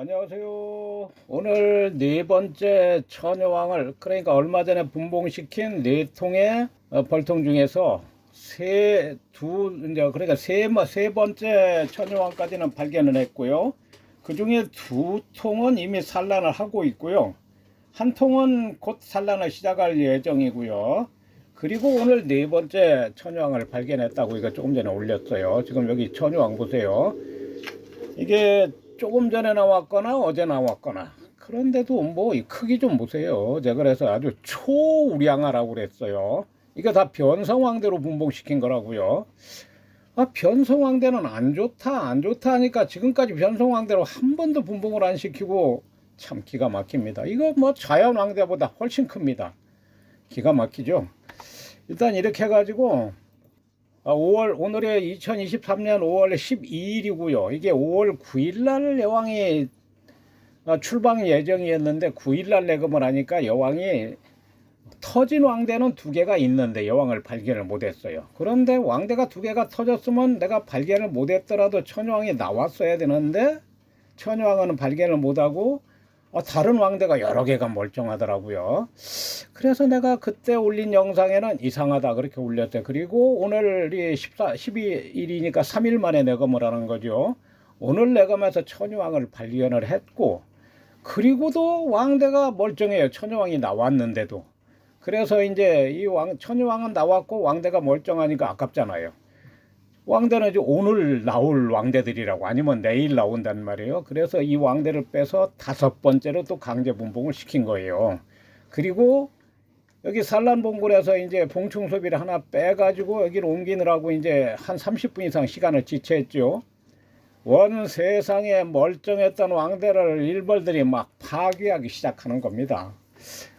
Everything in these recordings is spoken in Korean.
안녕하세요. 오늘 네 번째 처녀왕을 그러니까 얼마 전에 분봉시킨 네 통의 어, 벌통 중에서 세 두 이제 그러니까 세세 번째 처녀왕까지는 발견을 했고요. 그 중에 두 통은 이미 산란을 하고 있고요. 한 통은 곧 산란을 시작할 예정이고요. 그리고 오늘 네 번째 처녀왕을 발견했다고 이거 조금 전에 올렸어요. 지금 여기 처녀왕 보세요. 이게 조금 전에 나왔거나 어제 나왔거나 그런데도 뭐이 크기 좀 보세요. 제가 그래서 아주 초우량하라고 그랬어요. 이게 다 변성왕대로 분봉시킨 거라고요. 아 변성왕대는 안 좋다 안 좋다 하니까 지금까지 변성왕대로 한 번도 분봉을 안 시키고 참 기가 막힙니다. 이거 뭐 자연왕대보다 훨씬 큽니다. 기가 막히죠. 일단 이렇게 해가지고 아, 5월 오늘이 2023년 5월 12일이고요. 이게 5월 9일 날 여왕이 아, 출방 예정이었는데 9일 날 내금을 하니까 여왕이 터진 왕대는 두 개가 있는데 여왕을 발견을 못했어요. 그런데 왕대가 두 개가 터졌으면 내가 발견을 못했더라도 천여왕이 나왔어야 되는데 천여왕은 발견을 못하고 어, 다른 왕대가 여러 개가 멀쩡하더라고요. 그래서 내가 그때 올린 영상에는 이상하다 그렇게 올렸어요. 그리고 오늘이 14, 12일이니까 3일 만에 내검을 하는 거죠. 오늘 내검에서 천유왕을 발견을 했고 그리고도 왕대가 멀쩡해요. 천유왕이 나왔는데도. 그래서 이제 이 왕, 천유왕은 나왔고 왕대가 멀쩡하니까 아깝잖아요. 왕대는 이제 오늘 나올 왕대들이라고 아니면 내일 나온단 말이에요. 그래서 이 왕대를 빼서 다섯 번째로 또 강제 분봉을 시킨 거예요. 그리고 여기 산란봉굴에서 이제 봉충 소비를 하나 빼가지고 여기를 옮기느라고 이제 한 30분 이상 시간을 지체했죠. 원 세상에 멀쩡했던 왕대를 일벌들이 막 파괴하기 시작하는 겁니다.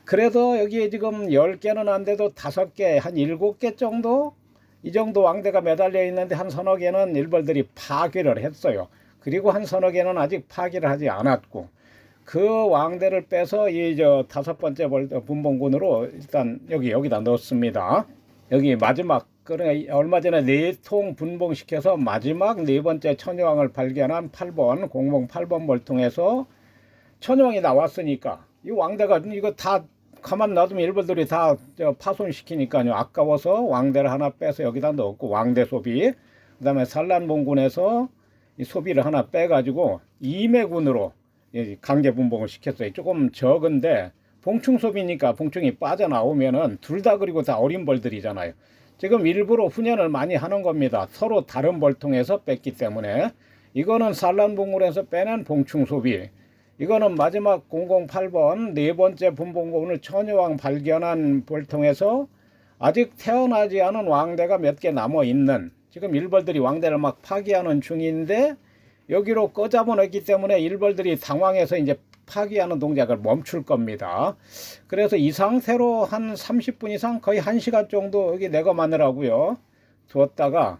그래서 여기에 지금 10개는 안 돼도 5개, 한 7개 정도 이 정도 왕대가 매달려 있는데 한 서너 개는 일벌들이 파괴를 했어요. 그리고 한 서너 개는 아직 파괴를 하지 않았고 그 왕대를 빼서 이 저 다섯 번째 벌 분봉군으로 일단 여기 여기다 넣었습니다. 여기 마지막 그러니까 얼마 전에 네 통 분봉시켜서 마지막 네 번째 천여왕을 발견한 8번 공봉 8번 벌통에서 천여왕이 나왔으니까 이 왕대가 이거 다 가만 놔두면 일벌들이 다 파손시키니까요. 아까워서 왕대를 하나 빼서 여기다 넣었고 왕대 소비. 그다음에 산란봉군에서 이 소비를 하나 빼가지고 이매군으로 강제 분봉을 시켰어요. 조금 적은데 봉충 소비니까 봉충이 빠져나오면은 둘 다 그리고 다 어린 벌들이잖아요. 지금 일부러 훈련을 많이 하는 겁니다. 서로 다른 벌통에서 뺐기 때문에 이거는 산란봉군에서 빼낸 봉충 소비. 이거는 마지막 008번 네 번째 분봉고 오늘 처녀왕 발견한 볼통에서 아직 태어나지 않은 왕대가 몇 개 남아 있는 지금 일벌들이 왕대를 막 파기하는 중인데 여기로 꺼잡아냈기 때문에 일벌들이 당황해서 이제 파기하는 동작을 멈출 겁니다. 그래서 이 상태로 한 30분 이상 거의 1시간 정도 여기 내거마느라고요. 두었다가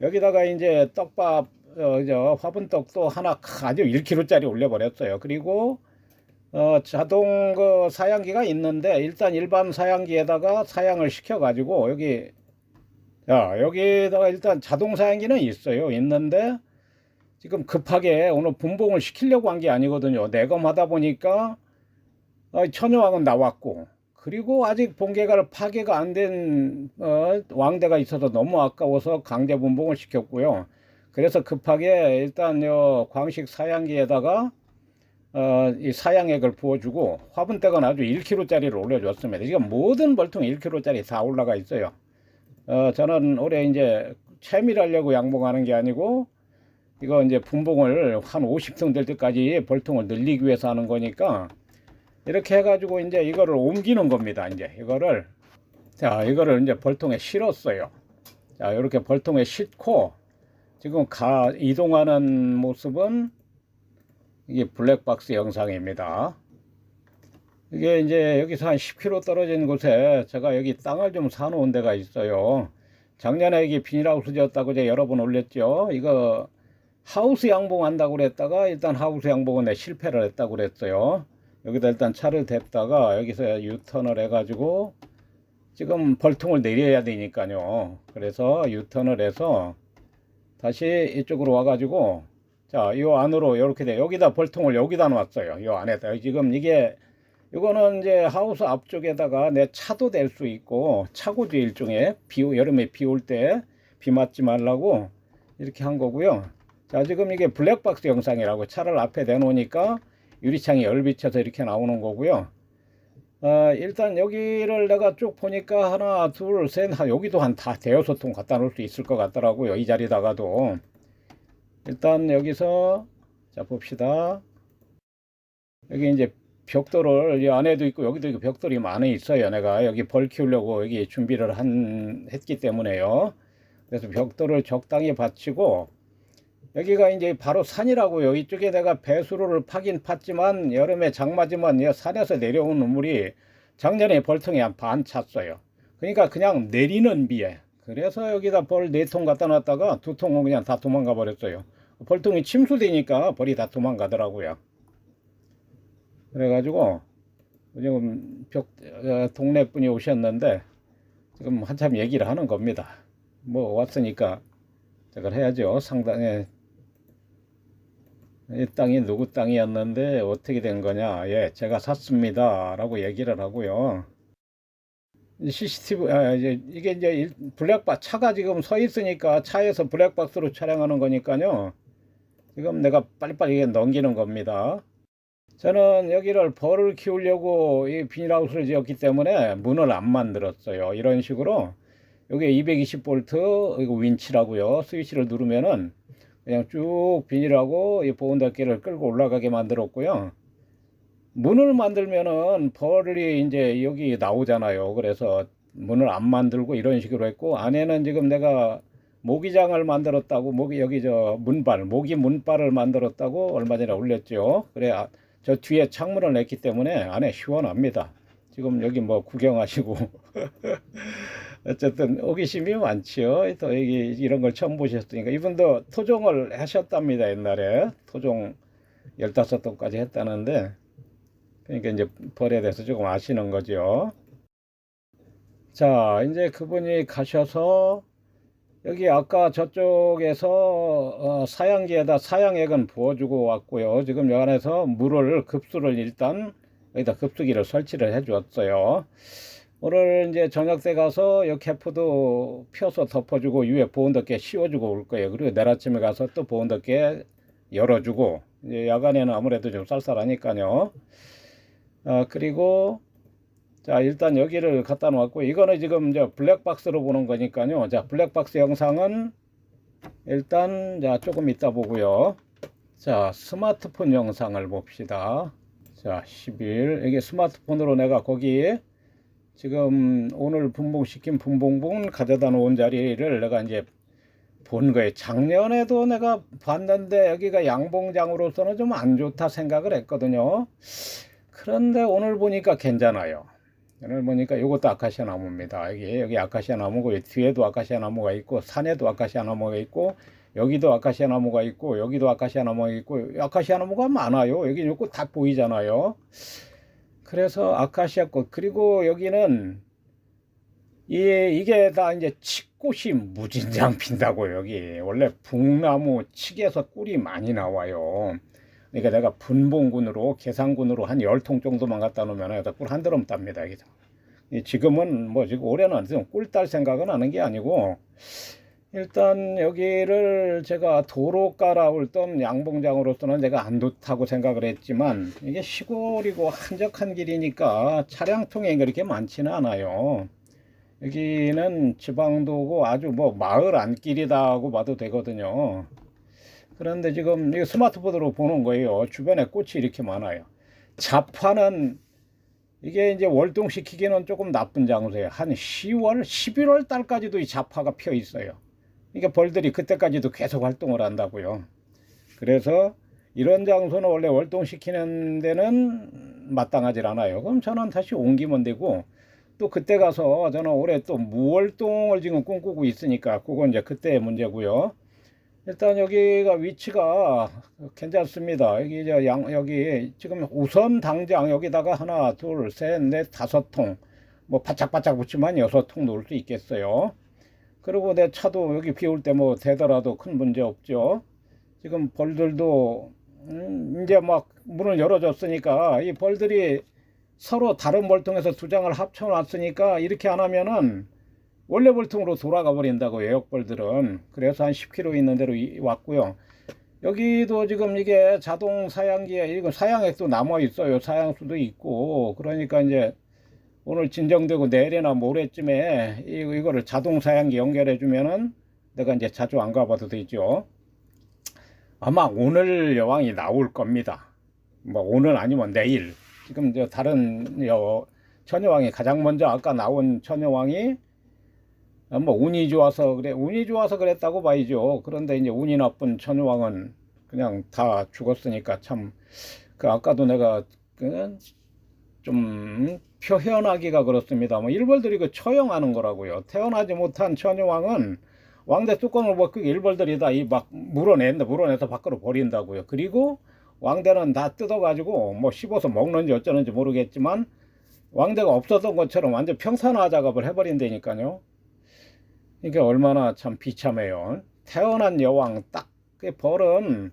여기다가 이제 떡밥 어, 저 화분떡도 하나 아주 1kg짜리 올려버렸어요. 그리고 어, 자동 그 사양기가 있는데 일단 일반 사양기에다가 사양을 시켜가지고 여기 자 여기다가 일단 자동 사양기는 있어요. 있는데 지금 급하게 오늘 분봉을 시키려고 한 게 아니거든요. 내검하다 보니까 어, 천여왕은 나왔고 그리고 아직 본계가 파괴가 안된 어, 왕대가 있어서 너무 아까워서 강제 분봉을 시켰고요. 그래서 급하게 일단 요 광식 사양기에다가 어, 이 사양액을 부어주고 화분대가 아주 1kg짜리를 올려줬습니다. 지금 모든 벌통 1kg짜리 다 올라가 있어요. 어, 저는 올해 이제 채밀하려고 양봉하는 게 아니고 이거 이제 분봉을 한 50통 될 때까지 벌통을 늘리기 위해서 하는 거니까 이렇게 해가지고 이제 이거를 옮기는 겁니다. 이제 이거를 자 이거를 이제 벌통에 실었어요. 자 이렇게 벌통에 싣고 지금 가 이동하는 모습은 이게 블랙박스 영상입니다. 이게 이제 여기서 한 10km 떨어진 곳에 제가 여기 땅을 좀 사놓은 데가 있어요. 작년에 이게 비닐하우스 지었다고 제가 여러 번 올렸죠. 이거 하우스 양봉한다고 그랬다가 일단 하우스 양봉은 내 실패를 했다고 그랬어요. 여기다 일단 차를 댔다가 여기서 유턴을 해가지고 지금 벌통을 내려야 되니까요. 그래서 유턴을 해서 다시 이쪽으로 와가지고 자, 요 안으로 이렇게 돼. 여기다 벌통을 여기다 놨어요. 요 안에다. 지금 이게 이거는 이제 하우스 앞쪽에다가 내 차도 될 수 있고 차고지 일종의 비 여름에 비 올 때 비 맞지 말라고 이렇게 한 거고요. 자, 지금 이게 블랙박스 영상이라고 차를 앞에 내놓으니까 유리창이 열비쳐서 이렇게 나오는 거고요. 어, 일단 여기를 내가 쭉 보니까 하나, 둘, 셋, 한, 여기도 한 다 대여섯 통 갖다 놓을 수 있을 것 같더라고요. 이 자리다가도. 일단 여기서, 자, 봅시다. 여기 이제 벽돌을 이 안에도 있고 여기도 있고 벽돌이 많이 있어요. 내가 여기 벌 키우려고 여기 준비를 한, 했기 때문에요. 그래서 벽돌을 적당히 받치고 여기가 이제 바로 산이라고요. 이쪽에 내가 배수로를 파긴 팠지만 여름에 장마지만 이 산에서 내려오는 물이 작년에 벌통에 한반 찼어요. 그러니까 그냥 내리는 비에. 그래서 여기다 벌 네 통 갖다 놨다가 두 통은 그냥 다 도망가 버렸어요. 벌통이 침수되니까 벌이 다 도망가더라고요. 그래가지고 지금 벽 어, 동네 분이 오셨는데 지금 한참 얘기를 하는 겁니다. 뭐 왔으니까 저걸 해야죠. 상당히 이 땅이 누구 땅이었는데 어떻게 된 거냐? 예, 제가 샀습니다라고 얘기를 하고요. CCTV 아, 이게 이제 일- 블랙박 차가 지금 서 있으니까 차에서 블랙박스로 촬영하는 거니까요. 지금 내가 빨리빨리 넘기는 겁니다. 저는 여기를 벌을 키우려고 이 비닐하우스를 지었기 때문에 문을 안 만들었어요. 이런 식으로 여기 220V 이거 윈치라고요. 스위치를 누르면은 그냥 쭉 비닐하고 이 보온덮개를 끌고 올라가게 만들었고요. 문을 만들면은 벌이 이제 여기 나오잖아요. 그래서 문을 안 만들고 이런 식으로 했고 안에는 지금 내가 모기장을 만들었다고 모기 여기 저 문발 모기 문발을 만들었다고 얼마 전에 올렸죠. 그래 아, 저 뒤에 창문을 냈기 때문에 안에 시원합니다. 지금 여기 뭐 구경하시고 어쨌든 호기심이 많지요. 또 여기 이런 걸 처음 보셨으니까 이분도 토종을 하셨답니다. 옛날에 토종 15통까지 했다는데 그러니까 이제 벌에 대해서 조금 아시는 거죠. 자, 이제 그분이 가셔서 여기 아까 저쪽에서 어, 사양기에다 사양액은 부어주고 왔고요. 지금 여 안에서 물을 급수를 일단 여기다 급수기를 설치를 해주었어요. 오늘 이제 저녁 때 가서 이 캐프도 펴서 덮어주고 위에 보온덮개 씌워주고 올 거예요. 그리고 내일 아침에 가서 또 보온덮개 열어주고 이제 야간에는 아무래도 좀 쌀쌀하니까요. 아 그리고 자 일단 여기를 갖다 놓았고 이거는 지금 저 블랙박스로 보는 거니까요. 자 블랙박스 영상은 일단 자 조금 이따 보고요. 자 스마트폰 영상을 봅시다. 자 10일 이게 스마트폰으로 내가 거기 지금 오늘 분봉시킨 분봉분 가져다 놓은 자리를 내가 이제 본 거예요. 작년에도 내가 봤는데 여기가 양봉장으로서는 좀 안 좋다 생각을 했거든요. 그런데 오늘 보니까 괜찮아요. 오늘 보니까 이것도 아카시아 나무입니다. 여기 여기 아카시아 나무고 이 뒤에도 아카시아 나무가 있고 산에도 아카시아 나무가 있고 여기도 아카시아 나무가 있고 여기도 아카시아 나무가 있고 아카시아 나무가 많아요. 여기 요거 다 보이잖아요. 그래서 아카시아 꽃 그리고 여기는 이 이게 다 이제 칡꽃이 무진장 핀다고 여기 원래 북나무 칡에서 꿀이 많이 나와요. 그러니까 내가 분봉군으로 계산군으로 한 열 통 정도만 갖다 놓으면 여기다 꿀 한 드럼 땁니다. 여기서. 이 지금은 뭐 지금 올해는 꿀딸 생각은 하는 게 아니고 일단 여기를 제가 도로 깔아올 던 양봉장으로서는 제가 안 좋다고 생각을 했지만 이게 시골이고 한적한 길이니까 차량 통행이 그렇게 많지는 않아요. 여기는 지방도고 아주 뭐 마을 안길이다 하고 봐도 되거든요. 그런데 지금 이 스마트폰으로 보는 거예요. 주변에 꽃이 이렇게 많아요. 자파는 이게 이제 월동시키기는 조금 나쁜 장소예요. 한 10월, 11월 달까지도 이 자파가 펴 있어요. 그러니까 벌들이 그때까지도 계속 활동을 한다고요. 그래서 이런 장소는 원래 월동시키는 데는 마땅하지 않아요. 그럼 저는 다시 옮기면 되고 또 그때 가서 저는 올해 또 무월동을 지금 꿈꾸고 있으니까 그건 이제 그때의 문제고요. 일단 여기가 위치가 괜찮습니다. 여기 이제 양 여기 지금 우선 당장 여기다가 하나, 둘, 셋, 넷, 다섯 통, 뭐 바짝바짝 붙이면 여섯 통 놓을 수 있겠어요. 그리고 내 차도 여기 비 올 때 뭐 되더라도 큰 문제 없죠. 지금 벌들도 음, 이제 막 문을 열어줬으니까 이 벌들이 서로 다른 벌통에서 두 장을 합쳐놨으니까 이렇게 안 하면은 원래 벌통으로 돌아가 버린다고 외역벌들은 그래서 한 10km 있는 이- 왔고요. 여기도 지금 이게 자동 사양기에 이거 사양액도 남아 있어요. 사양수도 있고 그러니까 이제 오늘 진정되고 내일이나 모레쯤에 이, 이거를 자동 사양기 연결해 주면은 내가 이제 자주 안 가봐도 되죠. 아마 오늘 여왕이 나올 겁니다. 뭐 오늘 아니면 내일. 지금 저 다른 여 처녀왕이 가장 먼저 아까 나온 아, 뭐 운이 좋아서 그래 운이 좋아서 그랬다고 봐야죠. 그런데 이제 운이 나쁜 처녀왕은 그냥 다 죽었으니까 참 그 아까도 내가 그 좀 표현하기가 그렇습니다. 뭐 일벌들이 그 처형하는 거라고요. 태어나지 못한 처녀왕은 왕대 뚜껑을 벗고 일벌들이 다 이 막 물어낸다 물어내서 밖으로 버린다고요. 그리고 왕대는 다 뜯어가지고 뭐 씹어서 먹는지 어쩌는지 모르겠지만 왕대가 없었던 것처럼 완전 평산화 작업을 해버린다니까요. 이게 얼마나 참 비참해요. 태어난 여왕 딱 그 벌은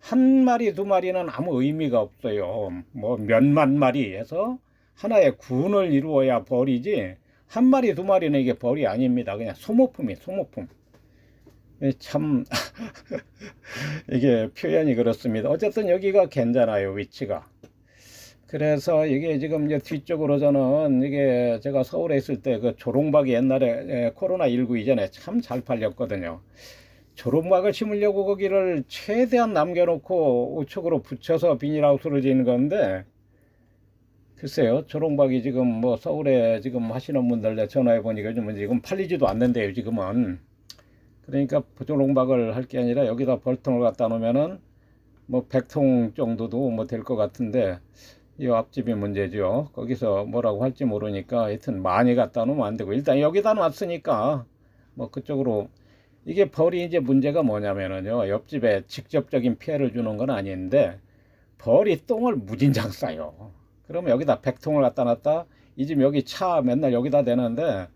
한 마리 두 마리는 아무 의미가 없어요. 뭐 몇만 마리 해서 하나의 군을 이루어야 벌이지 한 마리 두 마리는 이게 벌이 아닙니다. 그냥 소모품이 소모품. 이참 이게 표현이 그렇습니다. 어쨌든 여기가 괜찮아요 위치가. 그래서 이게 지금 이제 뒤쪽으로 저는 이게 제가 서울에 있을 때 그 조롱박이 옛날에 코로나 19 이전에 참 잘 팔렸거든요. 조롱박을 심으려고 거기를 최대한 남겨놓고 우측으로 붙여서 비닐하우스를 짓는 건데 글쎄요 조롱박이 지금 뭐 서울에 지금 하시는 분들 내 전화해 보니까 요즘은 지금 팔리지도 않는데요 지금은 그러니까 조롱박을 할 게 아니라 여기다 벌통을 갖다 놓으면은 뭐 100통 정도도 뭐 될 것 같은데 이 앞집이 문제죠. 거기서 뭐라고 할지 모르니까 하여튼 많이 갖다 놓으면 안 되고 일단 여기다 놨으니까 뭐 그쪽으로 이게 벌이 이제 문제가 뭐냐면은요. 옆집에 직접적인 피해를 주는 건 아닌데 벌이 똥을 무진장 싸요. 그러면 여기다 100통을 갖다 놨다 이 집 여기 차 맨날 여기다 대는데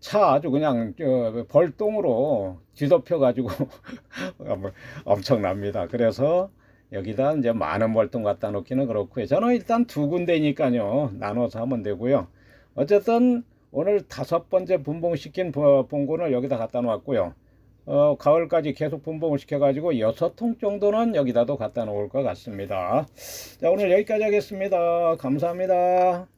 차 아주 그냥 저 벌똥으로 뒤덮여 가지고 엄청납니다. 그래서 여기다 이제 많은 벌통 갖다 놓기는 그렇고요. 저는 일단 두 군데니까요. 나눠서 하면 되고요. 어쨌든 오늘 다섯 번째 분봉시킨 버- 봉고를 여기다 갖다 놓았고요. 어, 가을까지 계속 분봉을 시켜가지고 여섯 통 정도는 여기다도 갖다 놓을 것 같습니다. 자, 오늘 여기까지 하겠습니다. 감사합니다.